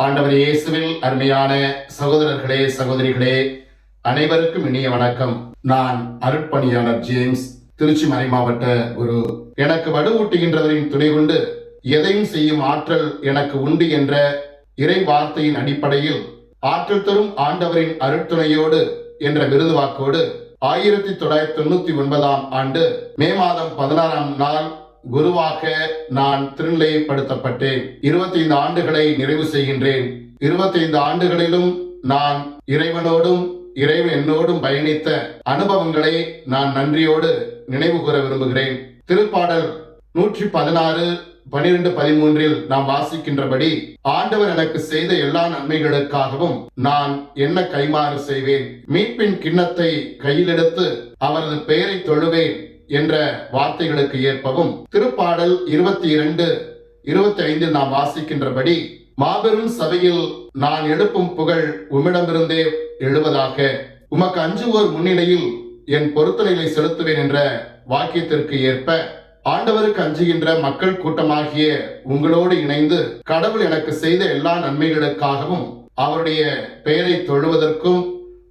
ஆண்டவர் இயேசுவில் அருமையான சகோதரர்களே சகோதரிகளே அனைவருக்கும் இனிய வணக்கம். நான் அருட்பணியாளர் ஜேம்ஸ் திருச்சி மறை மாவட்ட குரு எனக்கு வலுவூட்டுகின்றவரின் துணை கொண்டு எதையும் செய்யும் ஆற்றல் எனக்கு உண்டு என்ற இறை வார்த்தையின் அடிப்படையில் ஆற்றல் தரும் ஆண்டவரின் அருட்துணையோடு என்ற விருது வாக்கோடு ஆயிரத்தி தொள்ளாயிரத்தி தொண்ணூத்தி ஒன்பதாம் ஆண்டு மே மாதம் பதினாறாம் நாள் குருவாக நான் திருநிலைப்படுத்தப்பட்டேன். இருபத்தைந்து ஆண்டுகளை நிறைவு செய்கின்றேன். இருபத்தைந்து ஆண்டுகளிலும் நான் இறைவனோடும் இறைவன் என்னோடும் பயணித்த அனுபவங்களை நான் நன்றியோடு நினைவு கூற விரும்புகிறேன். திருப்பாடல் நூற்றி பதினாறு பனிரெண்டு பதிமூன்றில் நாம் வாசிக்கின்றபடி ஆண்டவர் எனக்கு செய்த எல்லா நன்மைகளுக்காகவும் நான் என்ன கைமாறு செய்வேன்? மீட்பின் கிண்ணத்தை கையிலெடுத்து அவரது பெயரை தொழுவேன். என்ற வார்த்தைகளுக்கு ஏற்பவும் திருப்பாடல் இருபத்தி இரண்டு இருபத்தி ஐந்தில் நாம் வாசிக்கின்றபடி மாபெரும் சபையில் நான் எழுப்பும் புகழ் உம்மிடமிருந்தே எழுவதாக. உமக்கு அஞ்சுவோர் முன்னிலையில் என் பொருத்தனைகளை செலுத்துவேன் என்ற வாக்கியத்திற்கு ஏற்ப ஆண்டவருக்கு அஞ்சுகின்ற மக்கள் கூட்டமாகிய உங்களோடு இணைந்து கடவுள் எனக்கு செய்த எல்லா நன்மைகளுக்காகவும் அவருடைய பெயரை தொழுவதற்கும்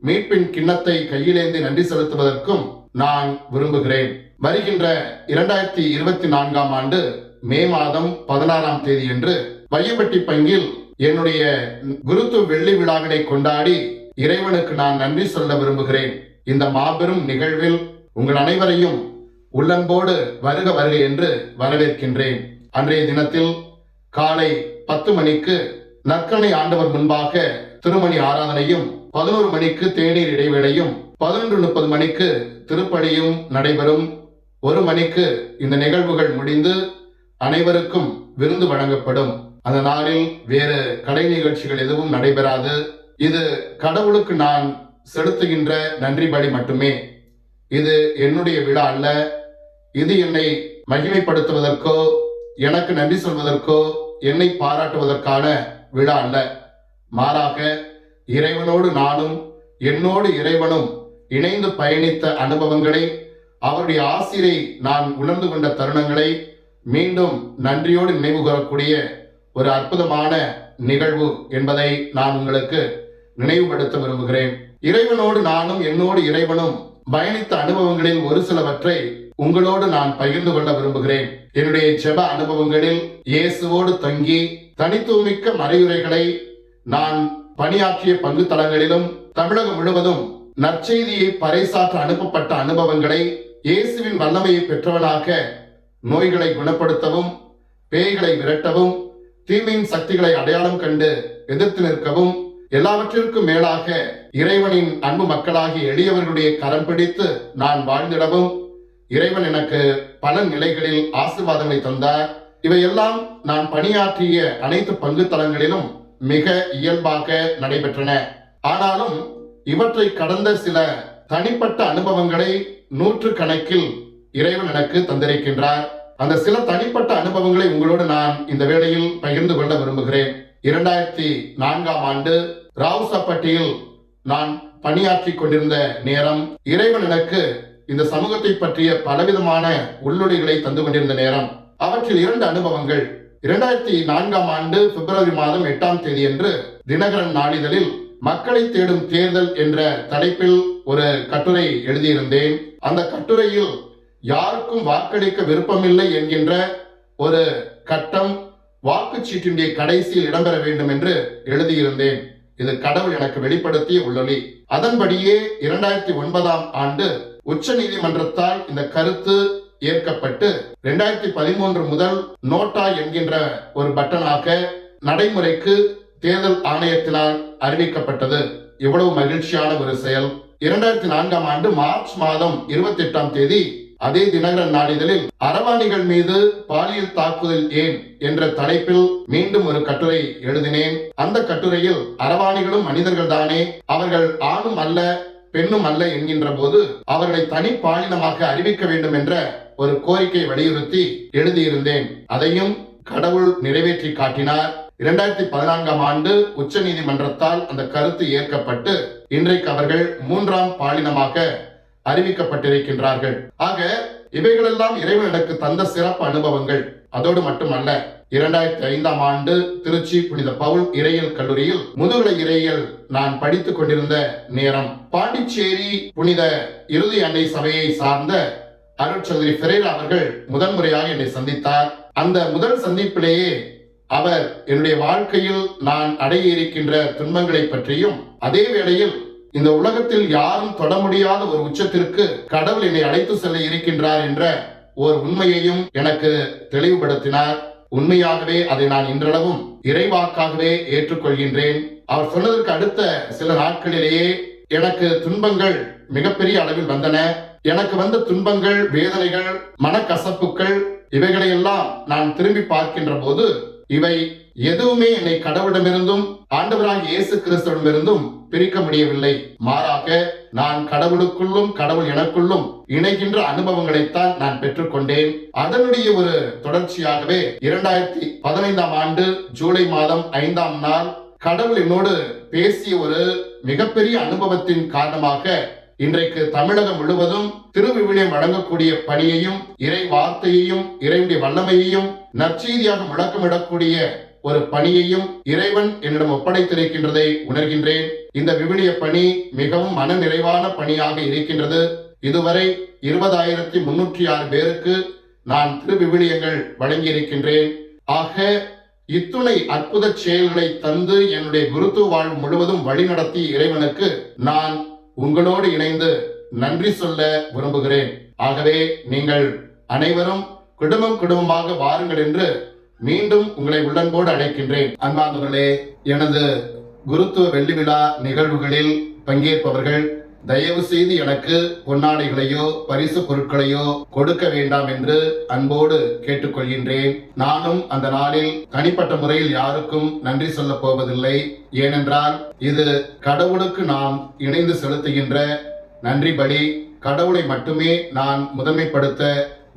மீட்பின் கிண்ணத்தை கையிலேந்து நன்றி செலுத்துவதற்கும் நான் விரும்புகிறேன். வருகின்ற இரண்டாயிரத்தி இருபத்தி நான்காம் ஆண்டு மே மாதம் பதினாறாம் தேதி என்று வையப்பட்டி பங்கில் என்னுடைய குருத்துவ வெள்ளி விழாவினை கொண்டாடி இறைவனுக்கு நான் நன்றி சொல்ல விரும்புகிறேன். இந்த மாபெரும் நிகழ்வில் உங்கள் அனைவரையும் உள்ளன்போடு வருக வருக என்று வரவேற்கின்றேன். அன்றைய தினத்தில் காலை பத்து மணிக்கு நற்கனை ஆண்டவர் முன்பாக திருமணி ஆராதனையும் பதினோரு மணிக்கு தேநீர் இடைவேளையும் பதினொன்று முப்பது மணிக்கு திருப்படியும் நடைபெறும். ஒரு மணிக்கு இந்த நிகழ்வுகள் முடிந்து அனைவருக்கும் விருந்து வழங்கப்படும். அந்த நாளில் வேறு கலை நிகழ்ச்சிகள் எதுவும் நடைபெறாது. இது கடவுளுக்கு நான் செலுத்துகின்ற நன்றி பலி மட்டுமே. இது என்னுடைய விழா அல்ல. இது என்னை மகிமைப்படுத்துவதற்கோ எனக்கு நன்றி சொல்வதற்கோ என்னை பாராட்டுவதற்கான விழா அல்ல. மாறாக இறைவனோடு நானும் என்னோடு இறைவனும் இணைந்து பயணித்த அனுபவங்களை அவருடைய ஆசிரை நான் உணர்ந்து கொண்ட தருணங்களை மீண்டும் நன்றியோடு நினைவு கூறக்கூடிய ஒரு அற்புதமான நிகழ்வு என்பதை நான் உங்களுக்கு நினைவுபடுத்த விரும்புகிறேன். இறைவனோடு நானும் என்னோடு இறைவனும் பயணித்த அனுபவங்களில் ஒரு சிலவற்றை உங்களோடு நான் பகிர்ந்து கொள்ள விரும்புகிறேன். என்னுடைய ஜெப அனுபவங்களில் இயேசுவோடு தங்கி தனித்துவமிக்க மறையுரைகளை நான் பணியாற்றிய பங்கு தளங்களிலும் தமிழகம் முழுவதும் நற்செய்தியை பறைசாற்ற அனுப்பப்பட்ட அனுபவங்களை இயேசுவின் வல்லமையை பெற்றவனாக நோய்களை குணப்படுத்தவும் பேய்களை விரட்டவும் தீமையின் சக்திகளை அடையாளம் கண்டு எதிர்த்து நிற்கவும் எல்லாவற்றிற்கும் மேலாக இறைவனின் அன்பு மக்களாகி எளியவர்களுடைய கரம் பிடித்து நான் வாழ்ந்திடவும் இறைவன் எனக்கு பல நிலைகளில் ஆசீர்வாதங்களை தந்தார். இவையெல்லாம் நான் பணியாற்றிய அனைத்து பங்கு தளங்களிலும் மிக இயல்பாக நடைபெற்றன. ஆனாலும் இவற்றை கடந்த சில தனிப்பட்ட அனுபவங்களை நூற்று கணக்கில் இறைவன் எனக்கு தந்திருக்கின்றார். அந்த சில தனிப்பட்ட அனுபவங்களை உங்களோடு நான் இந்த வேளையில் பகிர்ந்து கொள்ள விரும்புகிறேன். இரண்டாயிரத்தி நான்காம் ஆண்டு ராவுசப்பட்டியில் நான் பணியாற்றி கொண்டிருந்த நேரம் இறைவன் எனக்கு இந்த சமூகத்தை பற்றிய பலவிதமான உள்ளொடிகளை தந்து கொண்டிருந்த நேரம். அவற்றில் இரண்டு அனுபவங்கள் இரண்டாயிரத்தி நான்காம் ஆண்டு பிப்ரவரி மாதம் எட்டாம் தேதி என்று தினகரன் நாளிதழில் மக்களை தேடும் தேர்தல் என்ற தலைப்பில் ஒரு கட்டுரை எழுதியிருந்தேன். அந்த கட்டுரையில் யாருக்கும் வாக்களிக்க விருப்பமில்லை என்கின்ற ஒரு கட்டம் வாக்குச்சீட்டினுடைய கடைசியில் இடம்பெற வேண்டும் என்று எழுதியிருந்தேன். இது கடவுள் எனக்கு வெளிப்படுத்திய உள்ளொலி. அதன்படியே இரண்டாயிரத்தி ஒன்பதாம் ஆண்டு உச்ச நீதிமன்றத்தால் இந்த கருத்து ஏற்கப்பட்டு இரண்டாயிரத்தி பதிமூன்று முதல் நோட்டா என்கின்ற ஒரு பட்டனாக நடைமுறைக்கு தேர்தல் ஆணையத்தினால் அறிவிக்கப்பட்டது. இவ்வளவு மகிழ்ச்சியான ஒரு செயல். இரண்டாயிரத்தி நான்காம் ஆண்டு மார்ச் மாதம் இருபத்தி எட்டாம் தேதி அதே தினகரன் நாளிதழில் அரவாணிகள் மீது பாலியல் தாக்குதல் ஏன் என்ற தலைப்பில் மீண்டும் ஒரு கட்டுரை எழுதினேன். அந்த கட்டுரையில் அரவாணிகளும் மனிதர்கள் தானே அவர்கள் ஆணும் அல்ல பெண்ணும் அல்ல என்கின்ற போது அவர்களை தனி பாலினமாக அறிவிக்க வேண்டும் என்ற ஒரு கோரிக்கை வலியுறுத்தி எழுதியிருந்தேன். அதையும் கடவுள் நிறைவேற்றி காட்டினார். இரண்டாயிரத்தி பதினான்காம் ஆண்டு உச்ச நீதிமன்றத்தால் அந்த கருத்து ஏற்கப்பட்டு இன்றைக்கு அவர்கள் மூன்றாம் பாலினமாக அறிவிக்கப்பட்டிருக்கின்றார்கள். ஆக இவைகளெல்லாம் இறைவனுக்கு எனக்கு தந்த சிறப்பு அனுபவங்கள். அதோடு மட்டுமல்ல இரண்டாயிரத்தி ஐந்தாம் ஆண்டு திருச்சி புனித பவுல் இறையியல் கல்லூரியில் முதுகலை இறையியல் நான் படித்துக் கொண்டிருந்த நேரம். பாண்டிச்சேரி புனித இறுதி அன்னை சபையை சார்ந்த அருட்சௌதரி பெரேரா அவர்கள் முதன்முறையாக என்னை சந்தித்தார். அந்த முதல் சந்திப்பிலேயே அவர் என்னுடைய வாழ்க்கையில் நான் அடைய இருக்கின்ற துன்பங்களை பற்றியும் அதே வேளையில் இந்த உலகத்தில் யாரும் தொட முடியாத ஒரு உச்சத்திற்கு கடவுள் என்னை அழைத்து செல்ல இருக்கின்றார் என்ற ஒரு உண்மையையும் எனக்கு தெளிவுபடுத்தினார். உண்மையாகவே அதை நான் இன்றளவும் இறைவாக்காகவே ஏற்றுக்கொள்கின்றேன். அவர் சொன்னதற்கு அடுத்த சில நாட்களிலேயே எனக்கு துன்பங்கள் மிகப்பெரிய அளவில் வந்தன. எனக்கு வந்த துன்பங்கள் வேதனைகள் மனக்கசப்புகள் இவைகளையெல்லாம் நான் திரும்பி பார்க்கின்ற போது இவை எதுவுமே என்னை கடவுளிடமிருந்தும் ஆண்டவராக இயேசு கிறிஸ்துவிடமிருந்தும் பிரிக்க முடியவில்லை. மாறாக நான் கடவுளுக்குள்ளும் கடவுள் எனக்குள்ளும் இணைகின்ற அனுபவங்களைத்தான் நான் பெற்றுக்கொண்டேன். அதனுடைய ஒரு தொடர்ச்சியாகவே இரண்டாயிரத்தி பதினைந்தாம் ஆண்டு ஜூலை மாதம் ஐந்தாம் நாள் கடவுள் என்னோடு பேசிய ஒரு மிகப்பெரிய அனுபவத்தின் காரணமாக இன்றைக்கு தமிழகம் முழுவதும் திருவிவிலியம் வழங்கக்கூடிய பணியையும் இறை வார்த்தையையும் இறைவனுடைய வல்லமையையும் நற்செய்தியாக முழக்கமிடக்கூடிய ஒரு பணியையும் இறைவன் என்னிடம் ஒப்படைத்திருக்கின்றதை உணர்கின்றேன். இந்த விவிலிய பணி மிகவும் மன நிறைவான பணியாக இருக்கின்றது. இதுவரை இருபதாயிரத்தி முன்னூற்றி ஆறு பேருக்கு நான் திருவிவிலியங்கள் வழங்கியிருக்கின்றேன். ஆக இத்துணை அற்புத செயல்களை தந்து என்னுடைய குருத்துவ வாழ்வு முழுவதும் வழிநடத்தி இறைவனுக்கு நான் உங்களோடு இணைந்து நன்றி சொல்ல விரும்புகிறேன். ஆகவே நீங்கள் அனைவரும் குடும்பம் குடும்பமாக வாருங்கள் என்று மீண்டும் உங்களை உள்ளன்போடு அழைக்கின்றேன். அன்பானவர்களே எனது குருத்துவ வெள்ளி விழா நிகழ்வுகளில் பங்கேற்பவர்கள் தயவு செய்து எனக்கு பொன்னாடைகளையோ பரிசு பொருட்களையோ கொடுக்க வேண்டாம் என்று அன்போடு கேட்டுக்கொள்கின்றேன். நானும் அந்த நாளில் தனிப்பட்ட முறையில் யாருக்கும் நன்றி சொல்ல போவதில்லை. ஏனென்றால் இது கடவுளுக்கு நாம் இணைந்து செலுத்துகின்ற நன்றி பலி கடவுளை மட்டுமே நான் முதன்மைப்படுத்த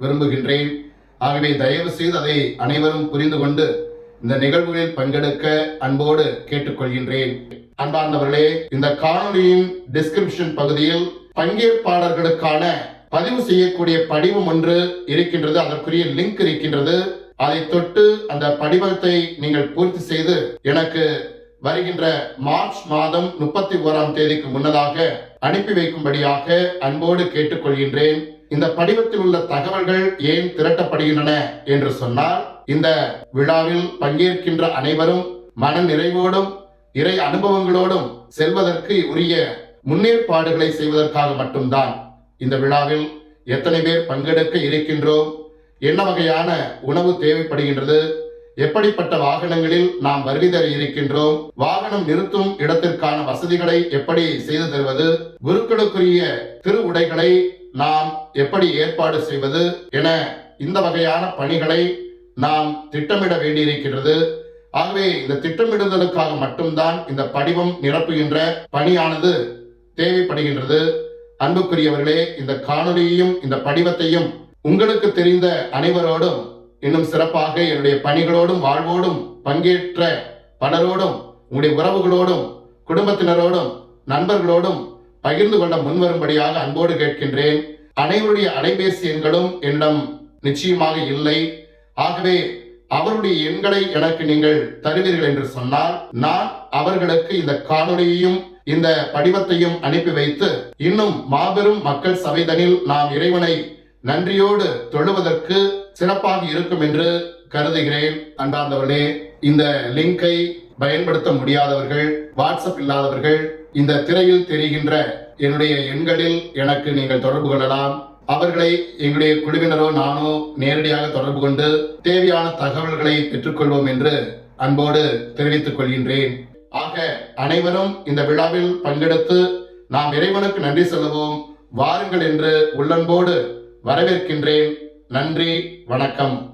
விரும்புகின்றேன். ஆகவே தயவு செய்து அதை அனைவரும் புரிந்து கொண்டு இந்த நிகழ்வுகளில் பங்கெடுக்க அன்போடு கேட்டுக்கொள்கின்றேன். அன்பார்ந்தவர்களே இந்த காணொலியின் டிஸ்கிரிப்ஷன் பகுதியில் பங்கேற்பாளர்களுக்கான பதிவு செய்யக்கூடிய படிவம் ஒன்று இருக்கின்றது. அதற்குரிய லிங்க் இருக்கின்றது. அதை தொட்டு அந்த படிவத்தை நீங்கள் பூர்த்தி செய்து எனக்கு வருகின்ற மார்ச் மாதம் முப்பத்தி ஓராம் தேதிக்கு முன்னதாக அனுப்பி வைக்கும்படியாக அன்போடு கேட்டுக்கொள்கின்றேன். இந்த படிவத்தில் உள்ள தகவல்கள் ஏன் திரட்டப்படுகின்றன என்று சொன்னால் இந்த விழாவில் பங்கேற்கின்ற அனைவரும் மன நிறைவோடும் இறை அனுபவங்களோடும் செல்வதற்கு உரிய முன்னேற்பாடுகளை செய்வதற்காக மட்டும்தான் இந்த விழாவில் எத்தனை பேர் பங்கெடுக்க இருக்கின்றோம் என்ன வகையான உணவு தேவைப்படுகின்றது எப்படிப்பட்ட வாகனங்களில் நாம் வருகை தர இருக்கின்றோம் வாகனம் நிறுத்தும் இடத்திற்கான வசதிகளை எப்படி செய்து தருவது குருக்களுக்குரிய திரு உடைகளை நாம் எப்படி ஏற்பாடு செய்வது என இந்த வகையான பணிகளை நாம் திட்டமிட வேண்டியிருக்கின்றது. ஆகவே இந்த திட்டமிடுதலுக்காக மட்டும்தான் இந்த படிவம் நிரப்புகின்ற பணியானது தேவைப்படுகின்றது. அன்புக்குரியவர்களே இந்த காணொலியையும் இந்த படிவத்தையும் உங்களுக்கு தெரிந்த அனைவரோடும் இன்னும் சிறப்பாக என்னுடைய பணிகளோடும் வாழ்வோடும் பங்கேற்ற பலரோடும் உங்களுடைய உறவுகளோடும் குடும்பத்தினரோடும் நண்பர்களோடும் பகிர்ந்து கொள்ள முன்வரும்படியாக அன்போடு கேட்கின்றேன். அனைவருடைய அலைபேசி எண்களும் என்னிடம் நிச்சயமாக இல்லை. ஆகவே அவருடைய எண்களை எனக்கு நீங்கள் தருவீர்கள் என்று சொன்னால் நான் அவர்களுக்கு இந்த காணொலியையும் இந்த படிவத்தையும் அனுப்பி வைத்து இன்னும் மாபெரும் மக்கள் சபைதனில் நாம் இறைவனை நன்றியோடு தொழுவதற்கு சிறப்பாக இருக்கும் என்று கருதுகிறேன். அன்றாந்தவர்களே இந்த லிங்கை பயன்படுத்த முடியாதவர்கள் வாட்ஸ்அப் இல்லாதவர்கள் இந்த திரையில் தெரிகின்ற என்னுடைய எண்களில் எனக்கு நீங்கள் தொடர்பு கொள்ளலாம். அவர்களை எங்களுடைய குழுவினரோ நானோ நேரடியாக தொடர்பு கொண்டு தேவையான தகவல்களை பெற்றுக்கொள்வோம் என்று அன்போடு தெரிவித்துக் கொள்கின்றேன். ஆக அனைவரும் இந்த விழாவில் பங்கெடுத்து நாம் இறைவனுக்கு நன்றி செல்லவும் வாருங்கள் என்று உள்ளன்போடு வரவேற்கின்றேன். நன்றி வணக்கம்.